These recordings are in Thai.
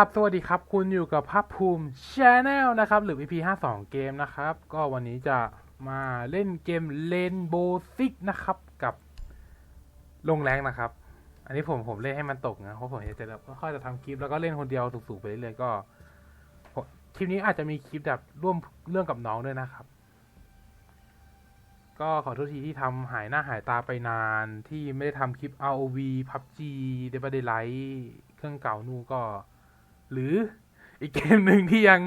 ราบสวัสดีครับ คุณอยู่กับภาพภูมิ Channel นะครับ หรือ EP 52 เกมนะครับ ก็วันนี้จะมาเล่นเกม Rainbow Six นะครับ กับลงแรงนะครับ อันนี้ผมผมเล่นให้มันตกนะ เพราะผมจะแบบค่อยๆจะทำคลิปแล้วก็เล่นคนเดียวสูงๆไปเรื่อยๆก็คลิปนี้อาจจะมีคลิปแบบร่วมเรื่องกับน้องด้วยนะครับ ก็ขอโทษทีที่ทำหายหน้าหายตาไปนานที่ไม่ได้ทำคลิป ROV PUBG d e b a d a y Light เครื่องเก่านู่ก็ หรืออีกเกมหนึ่งที่ยัง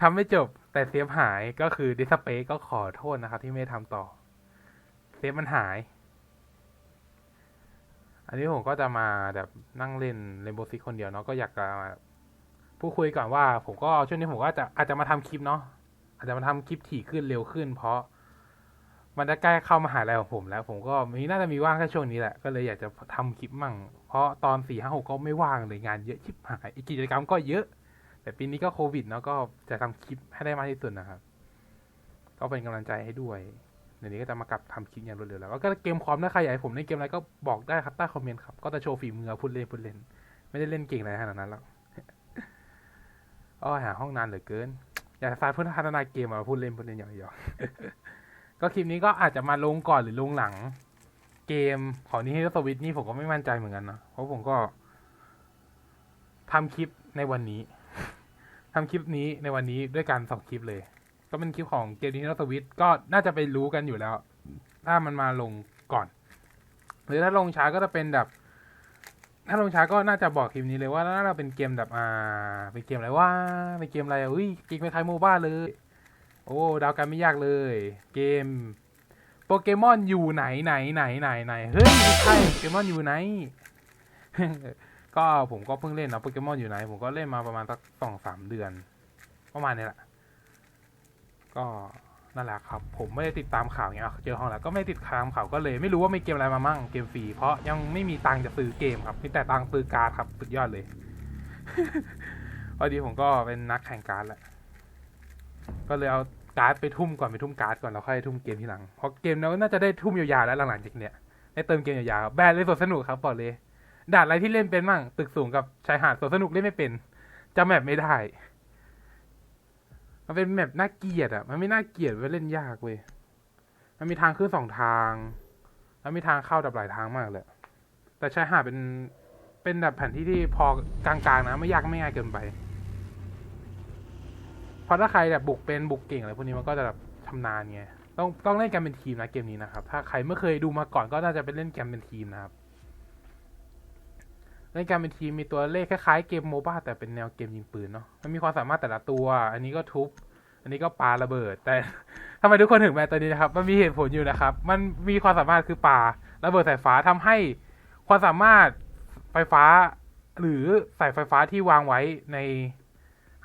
ทำไม่จบ แต่เซฟหายก็คือ d ิสเปก็ขอโทษนะครับ ที่ไม่ทำต่อ เซฟมันหาย อันนี้ผมก็จะมาแบบนั่งเล่นเ a นโบ Six คนเดียวเนาะก็อยากจะมาพูดคุยก่อนว่า ผมก็ช่วงนี้ผมก็จะอาจจะมาทำคลิปเนาะอาจจะมาทำคลิปถี่ขึ้นเร็วขึ้น เพราะ มันจะใกล้เข้ามาหาลัยของผมแล้ว ผมก็มีน่าจะมีว่างแค่ช่วงนี้แหละ ก็เลยอยากจะทำคลิปมั่ง เพราะตอนสี่ห้าหกก็ไม่ว่างเลยงานเยอะชิบหายอีกกิจกรรมก็เยอะ แต่ปีนี้ก็โควิดเนาะก็จะทำคลิปให้ได้มากที่สุดนะครับ ก็เป็นกำลังใจให้ด้วยเดี๋ยวนี้ก็จะมากลับทำคลิปอย่างรวดเร็วแล้วก็เกมคอมถ้าใครอยากให้ผมเล่นเกมอะไรก็บอกได้ครับใต้คอมเมนต์ครับ ก็จะโชว์ฝีมือพูดเล่นพูดเล่น ไม่ได้เล่นเก่งอะไรขนาดนั้นหรอกอ้อหาห้องนานเหลือเกิน อยากสายพื่อพัฒนาเกมมาพูดเล่นพูดเล่นอย่างเดียว ก็คลิปนี้ก็อาจจะมาลงก่อนหรือลงหลัง เกมของนี่ให้สวิตนี่ผมก็ไม่มั่นใจเหมือนกันนะ เพราะผมก็ทำคลิปในวันนี้ ทำคลิปนี้ในวันนี้ด้วยการสองคลิปเลย ก็เป็นคลิปของเกมนี้สวิตก็น่าจะไปรู้กันอยู่แล้ว ถ้ามันมาลงก่อน หรือถ้าลงช้าก็จะเป็นแบบถ้าลงช้าก็น่าจะบอกคลิปนี้เลยว่าน่าจะเป็นเกมแบบอ่าเป็นเกมอะไรว่าเป็นเกมอะไรอุ้ยเกมคล้ายโมบ้าเลย โอ้เดาวกันไม่ยากเลย เกม โปเกมอนอยู่ไหนไหนไหนไหนไหนเฮ้ยไม่ใช่โปเกมอนอยู่ไหน ก็ผมก็เพิ่งเล่นนะโปเกมอนอยู่ไหน ผมก็เล่นมาประมาณสักสองสามเดือน ประมาณนี้แหละ ก็นั่นแหละครับ ผมไม่ได้ติดตามข่าวไงอะเจอห้องแล้วก็ไม่ติดตามข่าวก็เลย ไม่รู้ว่ามีเกมอะไรมามั่งเกมฟรีเพราะยังไม่มีตังค์จะซื้อเกมครับมีแต่ตังค์ซื้อการ์ดครับสุดยอดเลยพอดีผมก็เป็นนักแข่งการ์ดแหละก็เลยเอา การ์ดไปทุ่มก่อนไปทุ่มการ์ดก่อนแล้วค่อยทุ่มเกมทีหลังเพราะเกมเราน่าจะได้ทุ่มยาวๆแล้วหลังๆจากเนี้ยได้เติมเกมยาวๆแบนเลยสนสนุกครับบอกเลยด่านอะไรที่เล่นเป็นมั่งตึกสูงกับชายหาดสนสนุกเล่นไม่เป็นจำแมปไม่ได้ มันเป็นแมปน่าเกลียดอะ มันไม่น่าเกลียดเว้ยเล่นยากเว้ยมันมีทางขึ้นสองทาง แล้วมีทางเข้าดับหลายทางมากเลยแต่ชายหาดเป็นเป็นแบบแผนที่ที่พอกลางๆนะไม่ยากไม่ง่ายเกินไป ราะถ้าใครแบบบุกเป็นบุกเก่งอะไรพวกนี้มันก็จะแบบชำนาญไงต้องต้องเล่นกันเป็นทีมนะเกมนี้นะครับ ถ้าใครไม่เคยดูมาก่อนก็น่าจะเป็นเล่นเกมเป็นทีมนะครับเล่นการเป็นทีมมีตัวเลขคล้ายๆเกมโมบ้าแต่เป็นแนวเกมยิงปืนเนาะมันมีความสามารถแต่ละตัว อันนี้ก็ทุบ อันนี้ก็ปาระเบิด แต่ทำไมทุกคนถึงแบนตัวนี้นะครับ มันมีเหตุผลอยู่นะครับ มันมีความสามารถคือปาระเบิดสายฟ้าทำให้ความสามารถไฟฟ้า หรือสายไฟฟ้าที่วางไว้ใน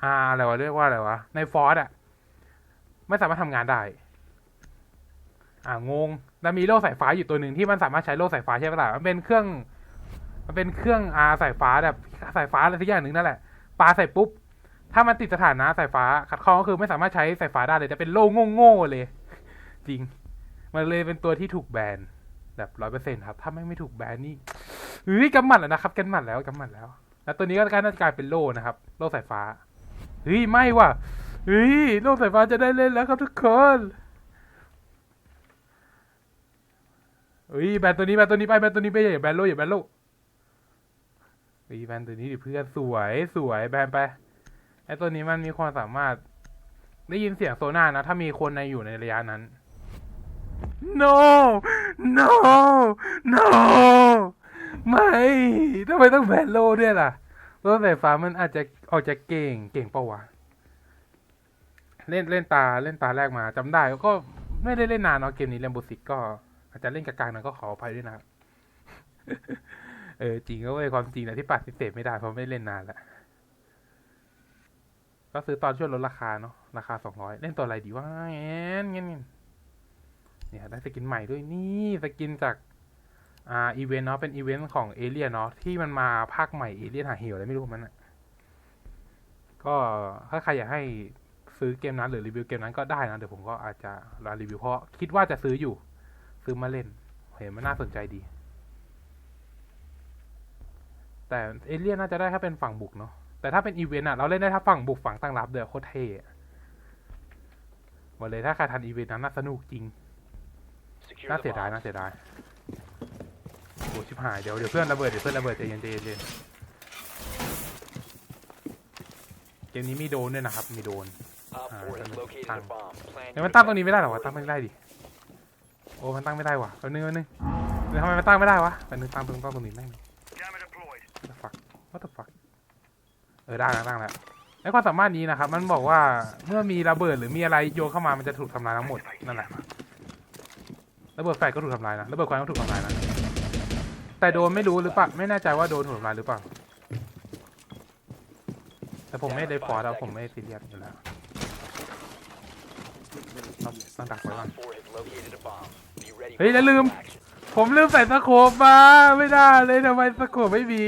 อาอะไรวะเรียกว่าอะไรวะในฟอร์ดอะไม่สามารถทำงานได้ อ่างงแล้วมีโล่สายฟ้าอยู่ตัวหนึ่งที่มันสามารถใช้โล่สายฟ้าใช่ไหมล่ะมันเป็นเครื่อง มันเป็นเครื่องอาสายฟ้าแบบสายฟ้าอะไรสักอย่างหนึ่งนั่นแหละปาใส่ปุ๊บ ถ้ามันติดสถานะสายฟ้าขัดข้องก็คือไม่สามารถใช้สายฟ้าได้เลยจะเป็นโล่โง่ๆเลย จริง มันเลยเป็นตัวที่ถูกแบนแบบร้อยเปอร์เซ็นครับ ถ้าไม่ไม่ถูกแบนนี่เฮ้ยกำหมัดแล้วนะครับกำหมัดแล้วกำหมัดแล้ว แล้วตัวนี้ก็กลายน่าจะกลายเป็นโล่นะครับ โล่สายฟ้า เฮ้ยไม่ว่ะเฮ้ยโลกสายฟ้าจะได้เล่นแล้วครับทุกคนเฮ้ยแบนตัวนี้แบนตัวนี้ไปแบนตัวนี้ไปอย่าแบนโลอย่าแบนโลเฮ้ยแบนตัวนี้ดิเพื่อนสวยสวยแบนไปไอตัวนี้มันมีความสามารถ ได้ยินเสียงโซน่านะ ถ้ามีคนในอยู่ในระยะนั้น no no no ไม่ทำไมต้องแบนโลด้วยล่ะรถไฟฟ้ามันอาจจะ ออกจะเก่งเก่งเปล่าวะ เล่นเล่นตาเล่นตาแรกมาจำได้ก็ไม่ได้เล่นนานเนาะเกมนี้เล่นบูสิกก็อาจจะเล่นกลางๆนะก็ขออภัยด้วยนะครับเออจริงก็เว้ยความจริงนะที่ปฏิเสธไม่ได้เพราะไม่เล่นนานแล้วก็ซื้อตอนช่วงลดราคาเนาะราคาสองร้อยเล่นตัวอะไรดีวะเงี้ยเงี้ยเนี่ยได้สกินใหม่ด้วยนี่สกินจากอ่าอีเวนต์เนาะเป็นอีเวนต์ของเอเลียนเนาะที่มันมาภาคใหม่เอเลียนหาเหี่ยวอะไรไม่รู้มันอะ ก็ถ้าใครอยากให้ซื้อเกมนั้นหรือรีวิวเกมนั้นก็ได้นะเดี๋ยวผมก็อาจจะรอรีวิวเพราะคิดว่าจะซื้ออยู่ ซื้อมาเล่น เห็นมันน่าสนใจดี แต่เอเลียนน่าจะได้ถ้าเป็นฝั่งบุกเนาะแต่แต่ถ้าเป็นอีเวนต์อะเราเล่นได้ทั้งฝั่งบุกฝั่งตั้งรับเด้อโคตรเท่อะบอกเลยถ้าใครทันอีเวนต์นั้นน่าสนุกจริง Secure น่า the เสียดาย bomb. น่าเสียดายโอ้ชิบหายเดี๋ยวเดี๋ยวเพื่อนระเบิดเดี๋ยวเพื่อนระเบิดใจเย็นใจเย็นใจเย็นเก มนี้มีโดรนด้วยนะครับ มีโดรน Op 4 has Ah, located a tang. bomb. Plan เดี๋ยว your มันตั้งตรง defense นี้ไม่ได้หรอวะตั้งไม่ได้ดิโอ้มันตั้งไม่ได้วะแป๊บนึงแป๊บนึงเดี๋ยวทำไมมันตั้งไม่ได้วะแป๊บนึงตั้งตรงตั้งตรงนี้แม่ง Jammer deployed. what the fuck what the fuck เออได้แล้วตั้งแล้วไอ้ความสามารถนี้นะครับ มันบอกว่าเมื่อมีระเบิดหรือมีอะไรโยนเข้ามามันจะถูกทำลายทั้งหมดนั่นแหละระเบิดแฟลชก็ถูกทำลายนะระเบิดควันก็ถูกทำลายนะแต่โดนไม่รู้หรือเปล่าไม่แน่ใจว่าโดนถูกทำลายหรือเปล่า แต่ผมไม่ได้ฟอร์ดอะผมไม่ซีเรียสอยู่แล้วต้องต้องดักไว้ก่อน Op 4 has located a bomb. Be ready Hey, for đã lườm. hostile action. ผมลืมใส่สโคปมาไม่ได้เลยทำไมสโคปไม่มี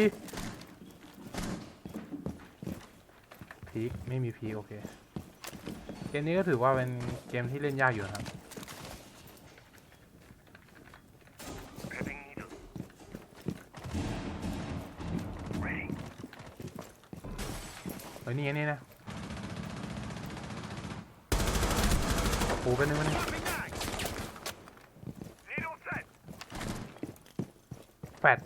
พีคไม่มีพีโอเค เกมนี้ก็ถือว่าเป็นเกมที่เล่นยากอยู่นะครับ ฮ้ยนี่ไงนี่นะโอ้เป็นนึงเป็นแฟด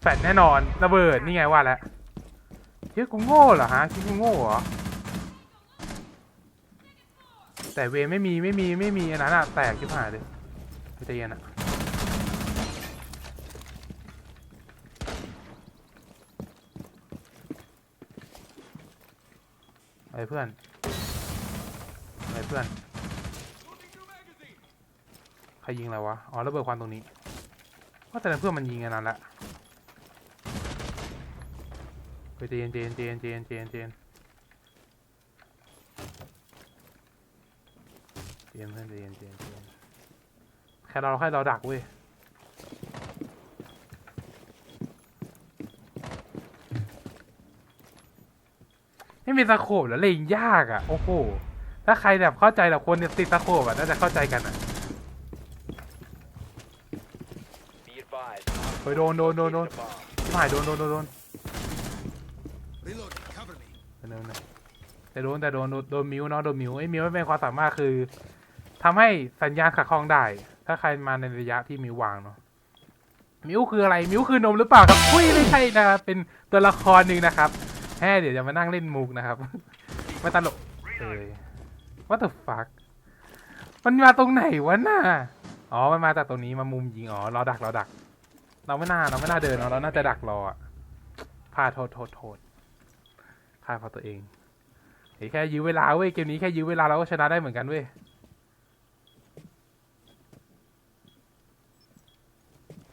แฟดแน่นอนระเบิดนี่ไงว่าแล้วเฮ้ยกูโง่เหรอฮะคิดกูโง่เหรอแต่เวไม่มีไม่มีไม่มีอันนั้นอะแตกชิบหายเลยใจเย็นอะ เพื่อนไอ้เพื่อนใครยิงอะไรวะ อ๋อระเบิดควันตรงนี้ว่าแต่เพื่อนมันยิงอันนั้นแหละไปเจนเจนเจนเจนเจนเจนเจนเพื่อนเจนเจนเจนแค่เราแค่เราดักเว้ย ไม่มีตะโขบแล้วเล่นยากอะ โอ้โห ถ้าใครแบบเข้าใจแบบคนติดตะโขบอะน่าจะเข้าใจกันอะ Be advised. เฮ้ยโดนโดนโดนโดน Located a bomb. ชิบหายโดนโดนโดนโดน Reloading, cover me. โดนโดนแต่โดนแต่โดนโดนโดนมิวเนาะโดนมิวไอ้มิวไม่เป็นความสามารถคือทำให้สัญญาณขัดข้องได้ ถ้าใครมาในระยะที่มิววางเนาะมิวคืออะไรมิวคือนมหรือเปล่าครับอุ้ยไม่ใช่นะครับเป็นตัวละครหนึ่งนะครับ แฮ่เดี๋ยวจะมานั่งเล่นมุกนะครับไม่ตลกเอ้ย what the fuck มันมาตรงไหนวะน่ะอ๋อ มันมาจากตรงนี้มามุมยิง อ๋อ เราดัก เราดัก เราไม่น่า เราไม่น่าเดินเนาเราน่าจะดักรออะพาโทษโทษโทษพาเพราะตัวเองเฮ้ยแค่ยื้อเวลาเว้ย เกมนี้แค่ยื้อเวลาเราก็ชนะได้เหมือนกันเว้ย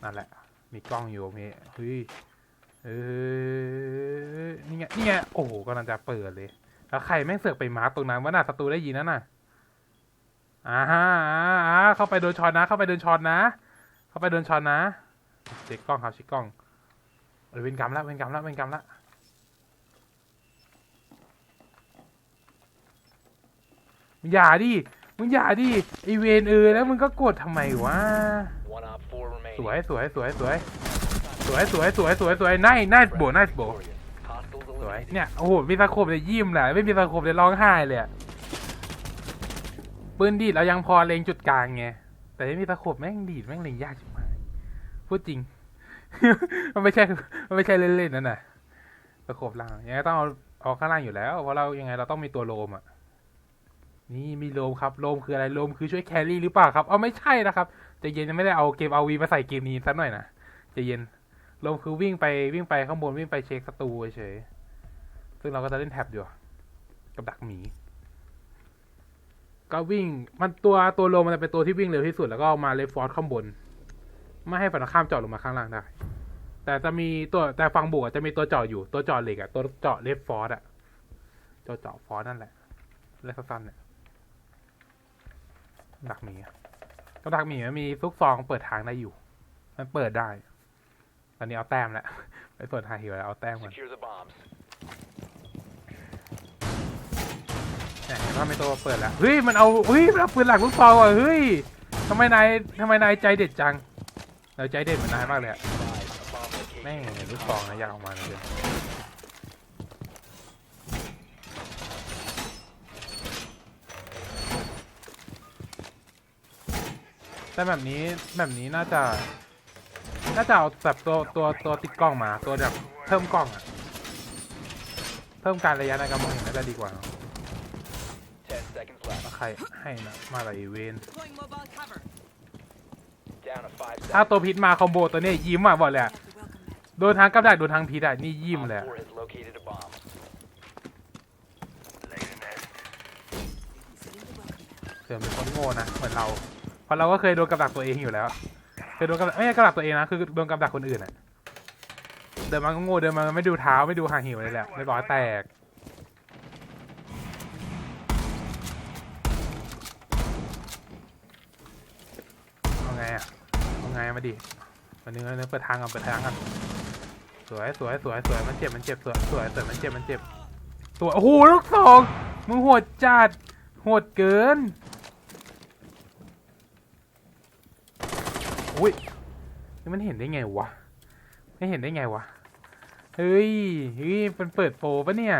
นั่นแหละ มีกล้องอยู่มีเฮ้ย เออนี่ไงนี่ไงโอ้โหกำลังจะเปิดเลย แล้วใครแม่งเสือกไปมาร์คตรงนั้นว่าน่ะศัตรูได้ยินนั่นน่ะอ่าฮะอ่าอ่าเข้าไปโดนช็อตนะ เข้าไปโดนช็อตนะ เข้าไปโดนช็อตนะเช็คกล้องครับเช็คกล้องเวนกรรมล้วเวนกรรมล้วเวนกรรมล้วมึงอย่าดิมึงอย่าดิไอเวนเออแล้วมึงก็กดทำไมวะสวยสวยสวยสวย สวยสวยสวยสวยสวยนายนายโบน่ายโบสวยเนี่ยโอ้โหมีตะขบเลยยิ้มแหละไม่มีตะขบเลยร้องไห้เลยปืนดีดเรายังพอเลงจุดกลางไงแต่ไม่มีตะขบแม่งดีดแม่งเลงยากชิบหายพูดจริงมันไม่ใช่มันไม่ใช่เล่นๆนั่นน่ะตะขบล่างยังไงต้องเอาเอาข้างล่างอยู่แล้วเพราะเรายังไงเราต้องมีตัวโลมอะนี่มีโลมครับโลมคืออะไรโลมคือช่วยแครี่หรือเปล่าครับเอาไม่ใช่นะครับใจะเย็นยังไม่ได้เอาเกมเอาวีมาใส่เกมนี้สักหน่อยนะใจะเย็น โลมคือวิ่งไปวิ่งไปข้างบนวิ่งไปเช็คศัตรูเฉย ซึ่งเราก็จะเล่นแท็บอยู่ กับดักหมี ก็วิ่งมันตัวตัวโลมันจะเป็นตัวที่วิ่งเร็วที่สุดแล้วก็มาเลฟฟอร์ดข้างบน ไม่ให้ฝั่งข้ามจาะลงมาข้างล่างได้ แต่จะมีตัวแต่ฝั่งบวกจะมีตัวจาะอยู่ตัวจาะเหล็กอะตัวจาะเลฟฟอร์ดอะจาะเจาะฟอร์ดนั่นแหละเล็กสั้นเนี่ยดักหมีก็ดักหมีมันมีซุกซองเปิดทางได้อยู่ มันเปิดได้ ตอนนี้เอาแต้มแล้วไปเปิดหาหิวแล้วเอาแต้มก่อนเนี่ยเห็นว่าไม่ตัวเปิดแล้ว เฮ้ย มันเอา เฮ้ย มันเอาปืนหลักลูกซองอะ เฮ้ยทำไมนายทำไมนายใจเด็ดจัง เราใจเด็ดเหมือนนายมากเลยอะแม่ลูกซองนะยากออกมาเลยแต่แบบนี้แบบนี้น่าจะ น่าจะเอาแบบตัวตัวตัวติดกล้องมา ตัวแบบเพิ่มกล้องอะเพิ่มการระยะในการมองเห็นน่าจะดีกว่าเนอะ10 seconds left. ถ้าใครให้นะมาหลายเวน Deploying mobile cover. Down to 5ถ้า seconds. ตัวพิษมาคอมโบตัวเนี้ยยิ้มอะบอกเลยอะ Have to welcome that. โดนทางกับดักโดนทางพิษอะนี่ยิ้ม Op เลยอะ 4 has located a bomb. Lay the nest. Setting the welcome mat. เสือเป็นคนโง่นะเหมือนเราเพราะเราก็เคยโดนกับดักตัวเองอยู่แล้ว เคยโดนกับไม่ใช่กับดักตัวเองนะคือโดนกับดักคนอื่นอะเดินมาก็โง่เดินมาไม่ดูเท้าไม่ดูห่างหิวเลยแหละเรียบร้อยแตกเอาไงอะเอาไงมาดิมาเนื้อเนื้อเปิดทางก่อนเปิดทางก่อนสวยสวยสวยสวยมันเจ็บมันเจ็บสวยสวยสวยมันเจ็บมันเจ็บสวยโอ้โหลูกสองมึงโหดจัดโหดเกินอุ้ย นี่มันเห็นได้ไงวะ ไม่เห็นได้ไงวะ เฮ้ย เฮ้ยมันเปิดโปรปะเนี่ย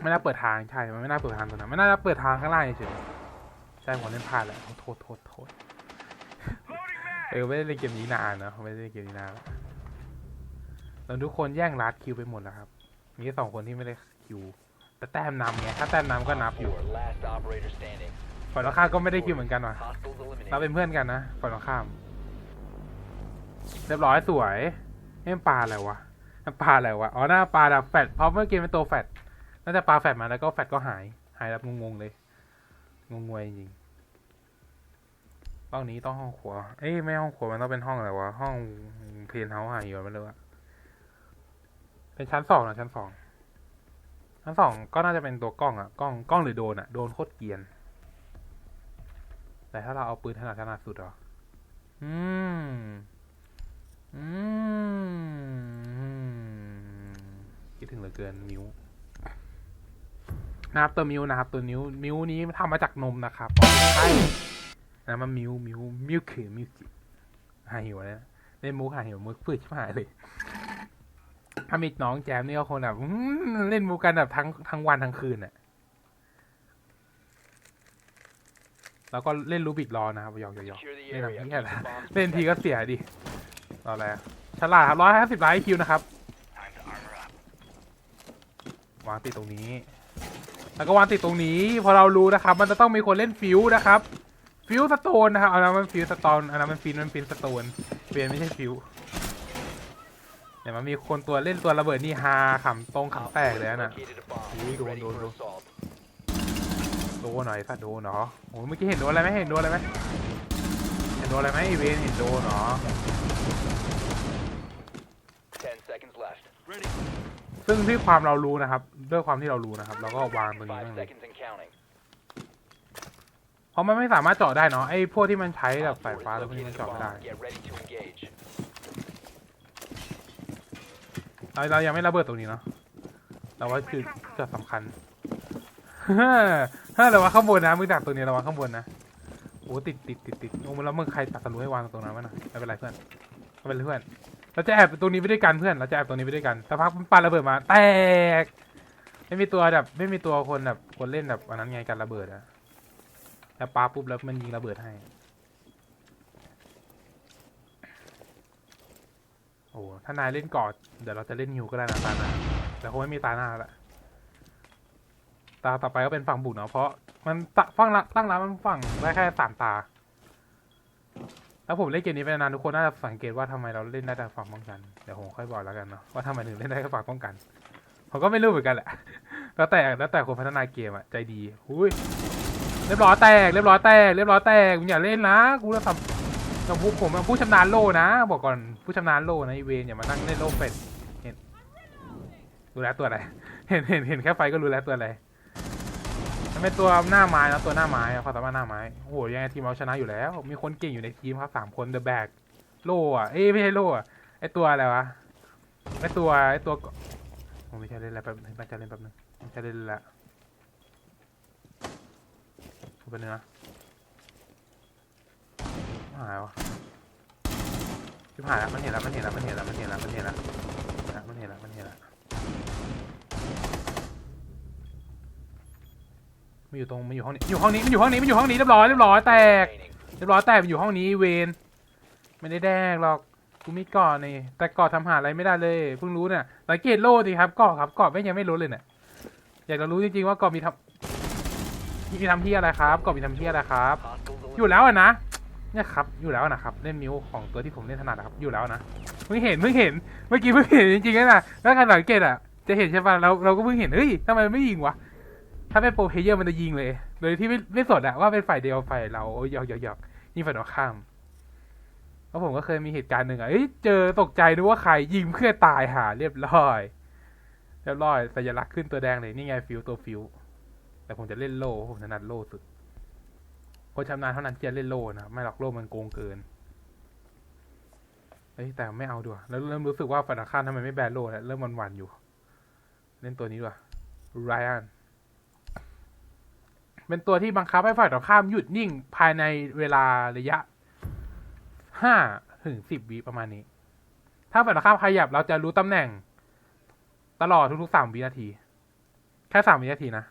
ไม่น่าเปิดทางใช่ มันไม่น่าเปิดทางตรงนั้นไม่น่าจะเปิดทางข้างล่างเฉยใช่ผมเล่นพลาดแหละโทษโทษโทษเออไม่ได้เล่นเกมนี้นานนะไม่ได้เล่นเกมนี้นานแล้วทุกคนแย่งลัดคิวไปหมดแล้วครับ มีแค่สองคนที่ไม่ได้คิว แต่แต้มนำไง ถ้าแต้มนำก็นับอยู่ 4, last operator standing. ฝ่ายตรงข้ามก็ไม่ได้คิวเหมือนกันว่ะ Hostiles เรา eliminated. เป็นเพื่อนกันนะฝ่ายตรงข้าม เรียบร้อยสวยนี่มันปลาอะไรวะมันปลาอะไรวะ อ๋อหน้าปลาแบบแฟดเพราะเมื่อกี้เป็นตัวแฟดน่าจะปลาแฟดมาแล้วก็แฟดก็หาย หายแบบงงๆเลย งงงวยจริงๆห้องนี้ต้องห้องครัว เอ้ยไม่ห้องครัวมันต้องเป็นห้องอะไรวะ ห้องเพลนเฮาส์หายอยู่ไม่รู้อะเป็นชั้นสองนะชั้นสอง ชั้นสองก็น่าจะเป็นตัวกล้องอะกล้องกล้องหรือโดนอะโดนโคตรเกรียน แต่ถ้าเราเอาปืนถนัดถนัดสุดเหรอ อืม อืม คิดถึงเหลือเกินมิวนะครับตัวมิวนะครับ ตัวนิ้วมิวนี้ทำมาจากนมนะครับอ๋อไม่ใช่นะมันมิวมิวมิวคือมิวจิหายหิวเลยนะเล่นมุกหายหิวมุกฝืดชิบหายเลยถ้ามีน้องแจมนี่ก็คงแบบอื้อเล่นมุกกันแบบทั้งทั้งวันทั้งคืนอะ แล้วก็เล่นรูบิกรอนะครับหยอกหยอกหยอก Secure the เล่นแบบ area. นี้ Keep แหละ the bombs เล่นที protected. ก็เสียดิรออะไรอะฉลาดครับร้อยห้าสิบไลค์คิวนะครับ Time to armor up. วางติดตรงนี้ แล้วก็วางติดตรงนี้ พอเรารู้นะครับ มันจะต้องมีคนเล่นฟิวส์นะครับ ฟิวสโตนนะครับอันนั้นมันฟิวสโตนอันนั้นมันฟินมันฟินสโตนเปลี่ยนไม่ใช่ฟิวเนี่ยมันมีคนตัวเล่นตัวระเบิดนี่ฮาขำตรง Op ขำแตก4เลย has นะ located a bomb. Ui, đồ, Ready đồ, for đồ. assault. โดนหน่อยสัตว์โดนเนาะโอ้ยเมื่อกี้เห็นโดนอะไรไหมเห็นโดนอะไรไหมเห็นโดนอะไรไหมอีเวนเห็นโดนเนาะ10 seconds left. ซึ่งที่ความเรารู้นะครับ ด้วยความที่เรารู้นะครับ เราก็วางตรงนี้5บ้างเลย seconds and counting. เพราะมันไม่สามารถเจาะได้เนาะไอ้พวกที่มันใช้แบบ Op สาย4ฟ้า has แล้วพวกนี้มัน located a เจาะไม่ได้ bomb. Get ready to engage. เราเรายังไม่ระเบิดตรงนี้เนาะเราว่าคือจุดสำคัญ ถ้าเราว่าข้างบนนะมึงดักตรงนี้เราว่าข้างบนนะโอ้ติดติดติดติดโอ้แล้วมึงใครตัดสรู้ให้วางตรงนั้นวะน่ะไม่เป็นไรเพื่อนไม่เป็นไรเพื่อน เราจะแอบตรงนี้ไปด้วยกันเพื่อน เราจะแอบตรงนี้ไปด้วยกันแต่พักมันปาระเบิดมา แตก ไม่มีตัวแบบไม่มีตัวคนแบบคนเล่นแบบอันนั้นไงกันระเบิดอะแล้วปาปุ๊บแล้วมันยิงระเบิดให้โอ้ถ้านายเล่นกอดเดี๋ยวเราจะเล่นฮิวก็ได้นะตาหน้าแต่คงไม่มีตาหน้าละ ตาต่อไปก็เป็นฝั่งบุกเนาะเพราะมันตะฝั่งละตั้งรับมันฝั่งได้แค่สามตา แล้วผมเล่นเกมนี้ไปนานทุกคนน่าจะสังเกตว่าทำไมเราเล่นได้แต่ฝั่งป้องกันเดี๋ยวผมค่อยบอกแล้วกันเนาะว่าทำไมถึงเล่นได้แค่ฝั่งป้องกันผมก็ไม่รู้เหมือนกันแหละแล้วแต่แล้วแต่คนพัฒนาเกมอะใจดีอุ้ยเรียบร้อยแตกเรียบร้อยแตกเรียบร้อยแตกมึงอย่าเล่นนะกูจะทำกับผู้ผมผู้ชำนาญโลนะ บอกก่อนผู้ชำนาญโลนะไอเวนอย่ามานั่งเล่นโลเป็ดเห็นรู้แล้วตัวอะไรเห็นเห็นเห็นแค่ไฟก็รู้แล้วตัวอะไร มันเป็นตัวหน้าไม้นะตัวหน้าไม้อะความสามารถหน้าไม้โอ้โหยังไงทีมเราชนะอยู่แล้ว มีคนเก่งอยู่ในทีมครับสามคนเดอะแบกโล่อะเอ้ยไม่ใช่โล่อะไอตัวอะไรวะไอตัวไอตัวผมไม่ใช่เล่นแล้วแป๊บนึงไม่ใช่เล่นแป๊บนึงไม่ใช่เล่นแล้วเป็นเนื้อหายวะชิบหายแล้วมันเห็นแล้วมันเห็นแล้วมันเห็นแล้วมันเห็นแล้วมันเห็นแล้วมันเห็นแล้ว มันเห็นแล้วมันอยู่ตรงมันอยู่ห้องนี้อยู่ห้องนี้มันอยู่ห้องนี้มันอยู่ห้องนี้เรียบร้อยเรียบร้อยแตกเรียบร้อยแตกมันอยู่ห้องนี้เวนไม่ได้แดงหรอกกูมีก่อนนี่แต่ก่อทำหาอะไรไม่ได้เลยเพิ่งรู้เนี่ยสังเกตโล่สิครับก่อครับก่อไม่ยังไม่รู้เลยเนี่ยอยากจะรู้จริงๆว่าก่อมีทำมีทำที่อะไรครับก่อมีทำที่อะไรครับ อยู่แล้วนะเนี่ยครับอยู่แล้วนะครับเล่นมิวของตัวที่ผมเล่นถนัดนะครับอยู่แล้วนะเพิ่งเห็นเพิ่งเห็นเมื่อกี้เพิ่งเห็นจริงๆนะนะแล้วการสังเกตอะจะเห็นใช่ป่ะเราเราก็เพิ่งเห็นเฮ้ยทำไมไม่ยิงวะ ถ้าเป็นโปรเพเยอร์มันจะยิงเลย โดยที่ไม่ไม่สนอะว่าเป็นฝ่ายเดียวฝ่ายเราโอ้ยหยอกหยอกหยอกยิงฝ่ายตรงข้ามแล้วผมก็เคยมีเหตุการณ์หนึ่งอะเอ้ยเจอตกใจนึกว่าใครยิงเพื่อตายหาเรียบร้อยเรียบร้อยสัญลักษณ์ขึ้นตัวแดงเลยนี่ไงฟิวตัวฟิว แต่ผมจะเล่นโล่ผมถนัดโล่สุดคนชำนาญเท่านั้นที่จะเล่นโล่นะไม่หรอกโล่มันโกงเกินเอ้ยแต่ไม่เอาด้วยแล้วเริ่มรู้สึกว่าฝันข้ามทำไมไม่แบนโล่แล้วเริ่มหวันๆอยู่ เล่นตัวนี้ด้วยไรอัน เป็นตัวที่บังคับให้ฝ่ายตรงข้ามหยุดนิ่งภายในเวลาระยะห้าถึงสิบวิประมาณนี้ ถ้าฝ่ายตรงข้ามขยับเราจะรู้ตำแหน่ง ตลอดทุกๆสามวินาที แค่สามวินาทีนะ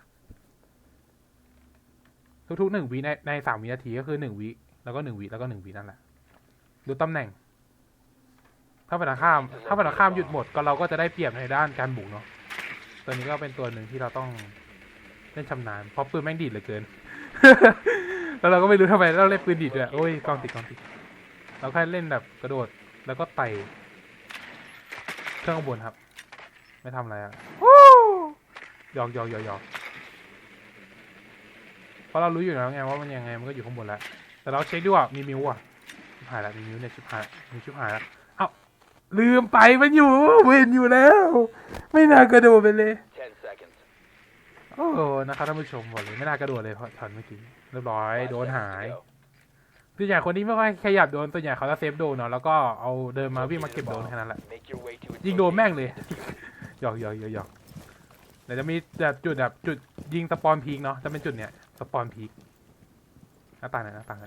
ทุกๆหนึ่งวิในในสามวินาทีก็คือหนึ่งวิแล้วก็หนึ่งวิแล้วก็หนึ่งวินั่นแหละดูตำแหน่ง ถ้าฝ่ายตรงข้าม ถ้าฝ่ายตรงข้ามหยุดหมดก็เราก็จะได้เปรียบในด้านการบุกเนาะตัวนี้ก็เป็นตัวหนึ่งที่เราต้อง เล่นชำนาญเพราะปืนแม่งดีดเหลือเกิน แล้วเราก็ไม่รู้ทำไมเราเล่นปืนดีดด้วยโอ้ยกล้องติดกล้องติดเราแค่เล่นแบบกระโดดแล้วก็ไต่เครื่องข้างบนครับ ไม่ทำอะไรอะหยอกหยอกหยอกหยอกเพราะเรารู้อยู่แล้วไงว่ามันยังไงมันก็อยู่ข้างบนแล้วแต่เราเช็คดีกว่ามีมิวอะชิบหายล้วมีมิวเนี่ยชิบหายมีชิบหายแล้วเอ้าลืมไปมันอยู่เวนอยู่แล้ว ไม่น่ากระโดดไปเลย โอ้นะครับท่านผู้ชมบอกเลยไม่น่ากระโดดเลยเพราะช็อตเมื่อกี้เรียบร้อยโดนหายตัวใหญ่คนที่ไม่ค่อยขยับโดนตัวใหญ่เขาจะเซฟโดนเนาะแล้วก็เอาเดินมาวิ่งมาเก็บโดนแค่นั้นแหละยิงโดนแม่งเลยหยอกหยอกหยอกหยอกเดี๋ยวจะมีแบบจุดแบบจุดยิงสปอนพีกเนาะจะเป็นจุดเนี้ยสปอนพีกหน้าต่างไหนหน้าต่างไหน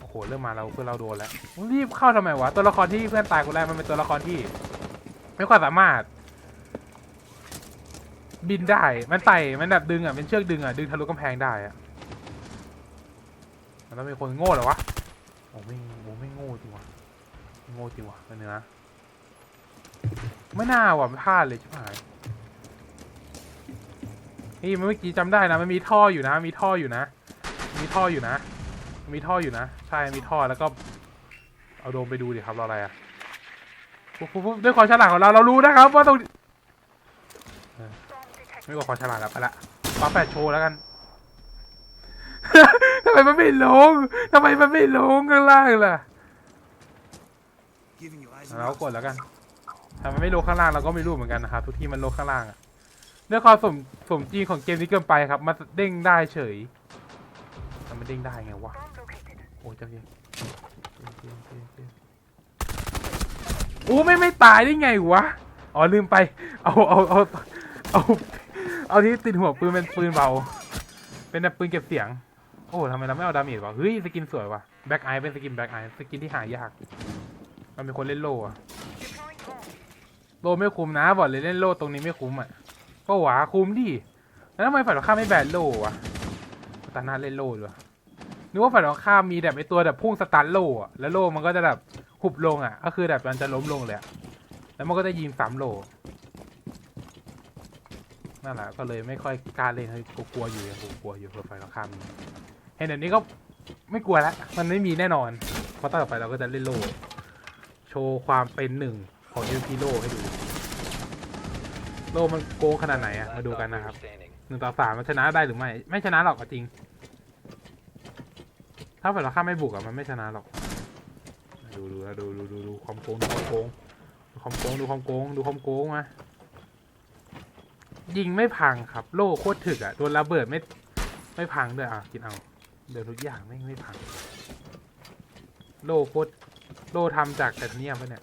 โอ้โหเริ่มมาเราเพื่อเราโดนแล้วรีบเข้าทำไมวะตัวละครที่เพื่อนตายคนแรกมันเป็นตัวละครที่ ไม่ค่อยสามารถ บินได้ มันไต่ มันแบบดึงอะ เป็นเชือกดึงอะ ดึงทะลุกำแพงได้อะ มันต้องเป็นคนโง่เหรอวะ โอ้ไม่โอ้ไม่โง่จริงวะโง่จริงวะเนเนื้อไม่น่าว่ะไม่พลาดเลยชิบหาย นี่เมื่อกี้จำได้นะ มันมีท่ออยู่นะ มีท่ออยู่นะ มีท่ออยู่นะ มีท่ออยู่นะ ใช่ มีท่อแล้วก็ เอาโดมไปดูดิครับเรออะไรอะปุ๊บปุ๊บปุ๊บด้วยความฉลาดของเรา เรารู้นะครับว่าตรง ไม่กว่าความฉลาดแล้วไปละป้าแปดโชว์แล้วกัน ทำไมมันไม่ลงทำไมมันไม่ลงข้างล่างล่ะ Giving you eyes เรากดแล้วกันถ้ามันไม่ลงข้างล่างเราก็ไม่รู้เหมือนกันนะครับทุกที่มันลงข้างล่างอะด้วยความสมสมจริงของเกมนี้เกินไปครับมันเด้งได้เฉยทำไมันเด้งได้ไงวะโอ้ยเจ้าเย็นโอ้ไม่ไม่ตายได้ไงวะ อ๋อลืมไป เอาเอาเอาเอา เอาที่ติดหัวปืนเป็นปืนเบา เป็นแบบปืนเก็บเสียง โอ้ทำไมเราไม่เอาดาเมจวะเฮ้ยสกินสวยวะแบ็กไอเป็นสกินแบ็กไอสกินที่หายาก มันเป็นคนเล่นโล่อะโล่ไม่คุ้มนะบอกเลยเล่นโล่ตรงนี้ไม่คุ้มอะ ก็หวาคุ้มดิ แล้วทำไมฝ่ายตรงข้ามไม่แบนโล่วะตานาเล่นโล่ด้วยนึกว่าฝ่ายตรงข้ามมีแบบไอตัวแบบพุ่งสตาร์ทโล่อะแล้วโล่มันก็จะแบบหุบลงอะ ก็คือแบบมันจะล้มลงเลยแล้วมันก็จะยิงสามโล่ นั่นแหละก็เลยไม่ค่อยกล้าเล่นกลัวๆอยู่ยังกลัวๆอยู่เพื่อฝ่ายตรงข้ามีเห็นแบบนี้ก็ไม่กลัวละมันไม่มีแน่นอน เพราะต่อไปเราก็จะเล่นโล่โชว์ความเป็นหนึ่งของยูพีโลให้ดู โลมันโกงขนาดไหนอะมาดูกันนะครับหนึ่งต่อสามมันชนะได้หรือไม่ ไม่ชนะหรอกจริง ถ้าฝ่ายเราข้ามไม่บุกอะมันไม่ชนะหรอก ดูดูดูดูดูดูความโกงดูความโกงดูความโกงดูความโกงดูความโกงมา ยิงไม่พังครับ โล่โคตรถึกอะโดนระเบิดไม่ไม่พังด้วยอะกินเอาเดินทุกอย่างไม่ไม่พัง โล่โคตรโล่ทำจากไทเทเนียมปะเนี่ย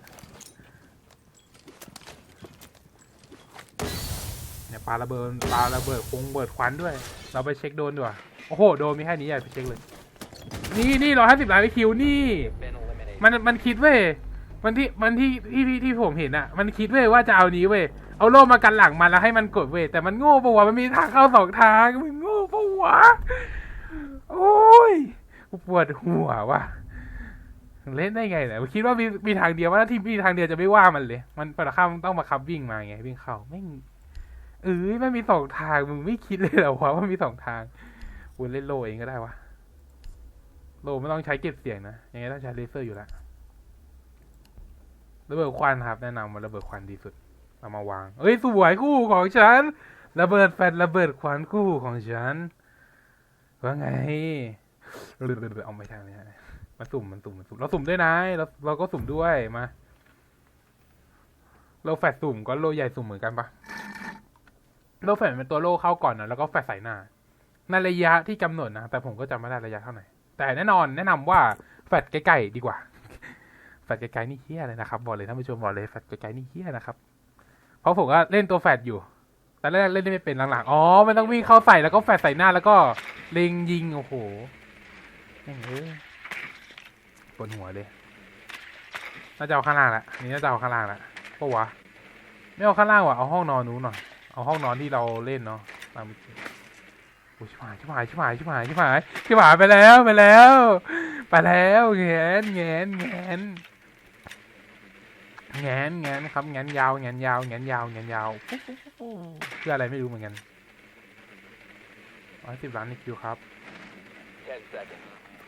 เนี่ยปลาระเบิดปลาระเบิดคงเบิดควันด้วย เราไปเช็คโดนดีกว่าโอ้โหโดนมีแค่นี้ใหญ่ไปเช็คเลย นี่นี่ร้อยห้าสิบล้านคิวนี่ มันมันคิดเว้ยมันที่มันที่ที่ที่ที่ผมเห็นอะมันคิดเว้ยว่าจะเอานี้เว้ย เอาโล่มากันหลังมันแล้วให้มันกดเวทแต่มันโง่ปะวะมันมีทางเข้าสองทางมึงโง่ปะวะโอ้ยปวดหัวว่ะเล่นได้ไงเนี่ยคิดว่ามีมีทางเดียวว่าที่มีทางเดียวจะไม่ว่ามันเลย มันปะข้าต้องมาคับวิ่งมาไงวิ่งเข้าไม่เอ้ยมันมีสองทางมึงไม่คิดเลยเหรอวะว่ามีสองทางกูเล่นโลเองก็ได้วะโลไม่ต้องใช้เก็บเสียงนะยังไงต้องใช้เลเซอร์อยู่แล้วระเบิดควันครับแนะนำว่าระเบิดควันดีสุด เอามาวาง เอ้ยสวยคู่ของฉัน ระเบิดแฟนระเบิดควันคู่ของฉัน ว่าไงเอาไม่ใช่ไม่ใช่มาสุ่มมันสุ่มมันสุ่มเราสุ่มด้วยนะเราเราก็สุ่มด้วยมา เราแฟดสุ่มก็โลใหญ่สุ่มเหมือนกันปะโลแฟดเป็นตัวโลเข้าก่อนนะแล้วก็แฟดใส่หน้าในระยะที่กำหนดนะแต่ผมก็จำไม่ได้ระยะเท่าไหร่แต่แน่นอนแนะนำว่าแฟดใกล้ๆดีกว่าแฟดไกลๆนี่เฮี้ยเลยนะครับบอกเลยท่านผู้ชมบอกเลยแฟดไกลๆนี่เฮี้ยนะครับ เพราะผมก็เล่นตัวแฟดอยู่ แต่แรกเล่นไม่เป็นหลังๆ อ๋อ มันต้องวิ่งเข้าใส่แล้วก็แฟดใส่หน้าแล้วก็เล็งยิง โอ้โหแม่งเอ้ยปวดหัวเลย น่าจะเอาข้างล่างละนนี้น่าจะเอาข้างล่างละปะวะ ไม่เอาข้างล่างว่ะ เอาห้องนอนนู้นหน่อย เอาห้องนอนที่เราเล่นเนาะตามโอ้ยชิบหายชิบหายชิบหายชิบหายชิบหายชิบหายไปแล้วไปแล้ว ไปแล้วแงนแงนแงน แงนแงนครับแงนยาวแงนยาวแงนยาวแงนยาวเพื่ออะไรไม่รู้เหมือนกันร้อยสิบล้านในคิวครับ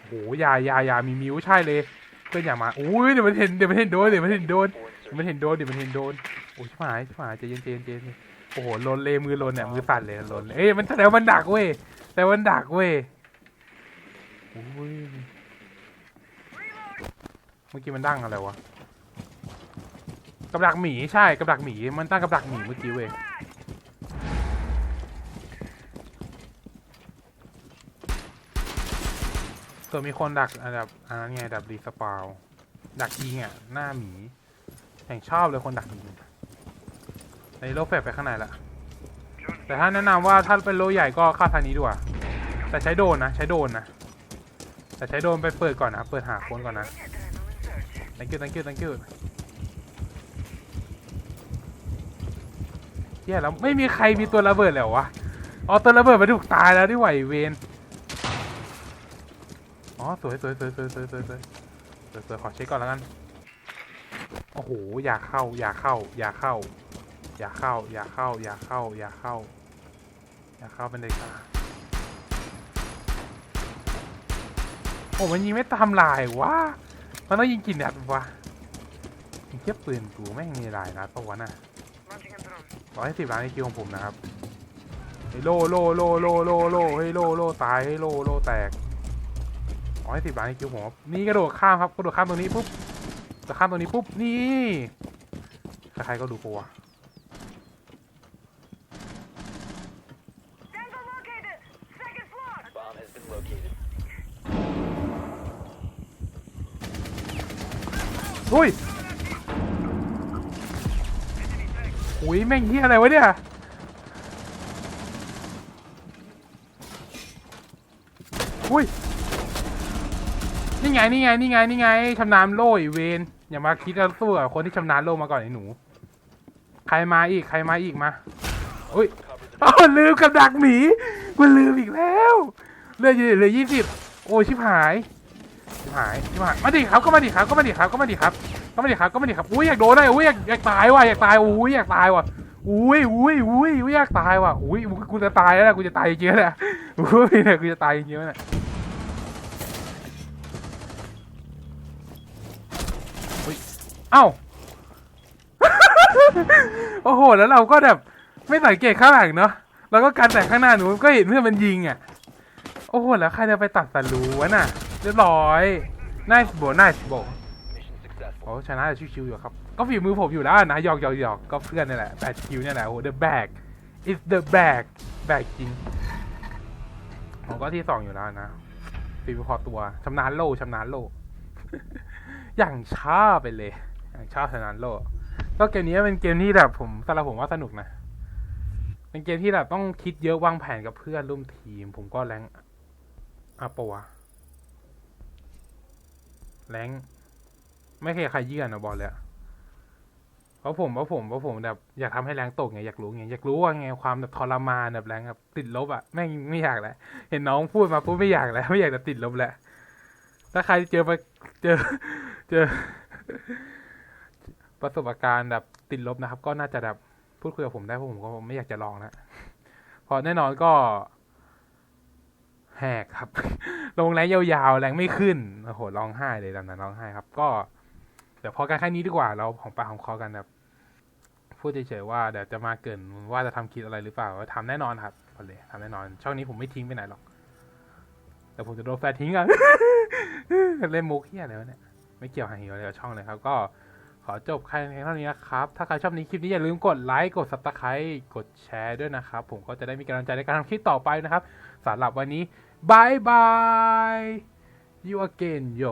โหยายายามีมิวใช่เลยเพื่อนอย่ามาอุ้ยเดี๋ยวมันเห็นเดี๋ยวมันเห็นโดนเดี๋ยวมันเห็นโดนเดี๋ยวมันเห็นโดนเดี๋ยวมันเห็นโดนโอ้ชิบหายชิบหายใจเย็นใจเย็นใจเย็นโอ้โหลนเลยมือลนเนี่ยมือสั่นเลยลนเอ้ยมันแสดงว่มันดักเว้ยแต่มันดักเว้ยโอ้ยเมื่อกี้มันดั้งอะไรวะ กับดักหมีใช่กับดักหมีมันตั้งกับดักหมีเมื่อกี้เว้ยเกิดมีคนดักอันดับอันนั้นไงดับรีสปาวดักยิงอะหน้าหมีแห่งชอบเลยคนดักยิงในโลกแฝดไปข้างในละแต่ถ้าแนะนำว่าถ้าเป็นโลใหญ่ก็เข้าทางนี้ดีกว่าแต่ใช้โดนนะใช้โดนนะแต่ใช้โดนไปเปิดก่อนนะเปิดหาคนก่อนนะ thank you thank you thank you เฮียแล้วไม่มีใครมีตัวระเบิดแล้ววะอ๋อตัวระเบิดมาถูกตายแล้วที่ไหวเวนอ๋อสวยสวยสวยสวยสวยสวยสวยสวยสวยขอเช็คก่อนแล้วกันโอ้โหอย่าเข้าอย่าเข้าอย่าเข้าอย่าเข้าอย่าเข้าอย่าเข้าอย่าเข้าอย่าเข้าเป็นเด็กขาโอ้มันยิงไม่ตามลายวะมันต้องยิงกี่นัดวะยิงเทียบปืนกูแม่งมีลายนัดปะวะน่ะ ร้อยสิบล้านในคิวของผมนะครับเฮ้โลโลโลโลโลโลเฮ้ยโลโลตายเฮ้ยโลโลแตกร้อยสิบล้านในคิวผมนี่กระโดดข้ามครับกระโดดข้ามตรงนี้ปุ๊บกระข้ามตรงนี้ปุ๊บนี่ใครๆก็ดูกูวอุ้ย ยแม่งเฮียอะไรวะเนี่ยอุ้ยนี่ไงนี่ไงนี่ไงนี่ไงชำนาญโล่ไอีเวนอย่ามาคิดจะสู้กับคนที่ชำนาญโล่มาก่อนไอ้หนู ใครมาอีกใครมาอีกมาอุ้ยอ้าวลืมกับดักหมีกูลืมอีกแล้วเหลือยู่เหลือยี่สิบโอ้ชิบหายชิบหายชิบหายมาดิครับก็มาดิครับก็มาดิครับก็มาดิครับ ก็มาดิครับก็ไมาดิครับอุ้ยอยากโดนเลยอุ้ยอยากอยากตายว่ะอยากตายอุ้ยอยากตายว่ะอุ้ยอุ้ยอุ้ยอุ้ยอยากตายว่ะอุ้ยกูจะตายแล้วนะกูจะตายจริงๆแล้วนะอุ้ยเนี่ยกูจะตายจริงๆแล้วนะอุ้ยเอ้าโอ้โห แล้วเราก็แบบไม่สังเกตข้างหลังเนาะแล้วก็การแต่ข้างหน้าหนูก็เห็นเพื่อนมันยิงอะโอ้โหแล้วใครจะไปตัดสรูวะน่ะเรียบร้อยน่าโบน่าโบ nice โบ โอ้ชนะแต่ชิวๆอยู่ครับ ก็ฝีมือผมอยู่แล้วนะหยอกหยอกหยอกก็เพื่อนนี่แหละแปดคิวเนี่ยแหละโอ้ the bag is the bag bag จริงผมก็ที่สองอยู่แล้วนะฝีมือพอตัวชำนาญโลชำนาญโลอย่างชอบไปเลย อย่างชอบชำนาญโลก็เกมนี้เป็นเกมที่แบบผมสำหรับผมว่าสนุกนะ เป็นเกมที่แบบต้องคิดเยอะวางแผนกับเพื่อนร่วมทีม ผมก็แรงอัปปะวะแรง ไม่เคยใครเยื่อนนะบอกเลยอะเพราะผมเพราะผมเพราะผมแบบอยากทำให้แรงตกไงอยากรู้ไงอยากรู้ว่าไงความแบบทรมานแบบแรงแบบติดลบอะแม่งไม่อยากแล้วเห็นน้องพูดมาปุ๊บไม่อยากแล้วไม่อยากจะติดลบแล้วถ้าใครเจอไปเจอเจอ ประสบการณ์แบบติดลบนะครับ ก็น่าจะแบบพูดคุยกับผมได้เพราะผมก็ไม่อยากจะลองแล้วเพอแน่นอนก็แหกครับ ลงแรงยาวๆ แรงไม่ขึ้น โอ้โห ร้องไห้เลยตอนนั้นร้องไห้ครับ ก็ ดี๋ยวพอกันแค่นี้ดีกว่าเราของปากของคอกันแบบพูดเฉยๆว่าเดี๋ยวจะมาเกินว่าจะทำคลิปอะไรหรือเปล่าทำแน่นอนครับเอเลยทำแน่นอน ช่องนี้ผมไม่ทิ้งไปไหนหรอก แต่ผมจะโดนแฟนทิ้งอะเล่นมุกเฮียอะไรวะเนี่ยไม่เกี่ยวหางเหี่ยวอะไรกับช่องเลยครับ ก็ขอจบแค่เท่านี้นะครับ ถ้าใครชอบนี้คลิปนี้อย่าลืมกดไลค์ กด subscribe กดแชร์ด้วยนะครับ ผมก็จะได้มีกำลังใจในการทำคลิปต่อไปนะครับสำหรับวันนี้บายบาย you again yo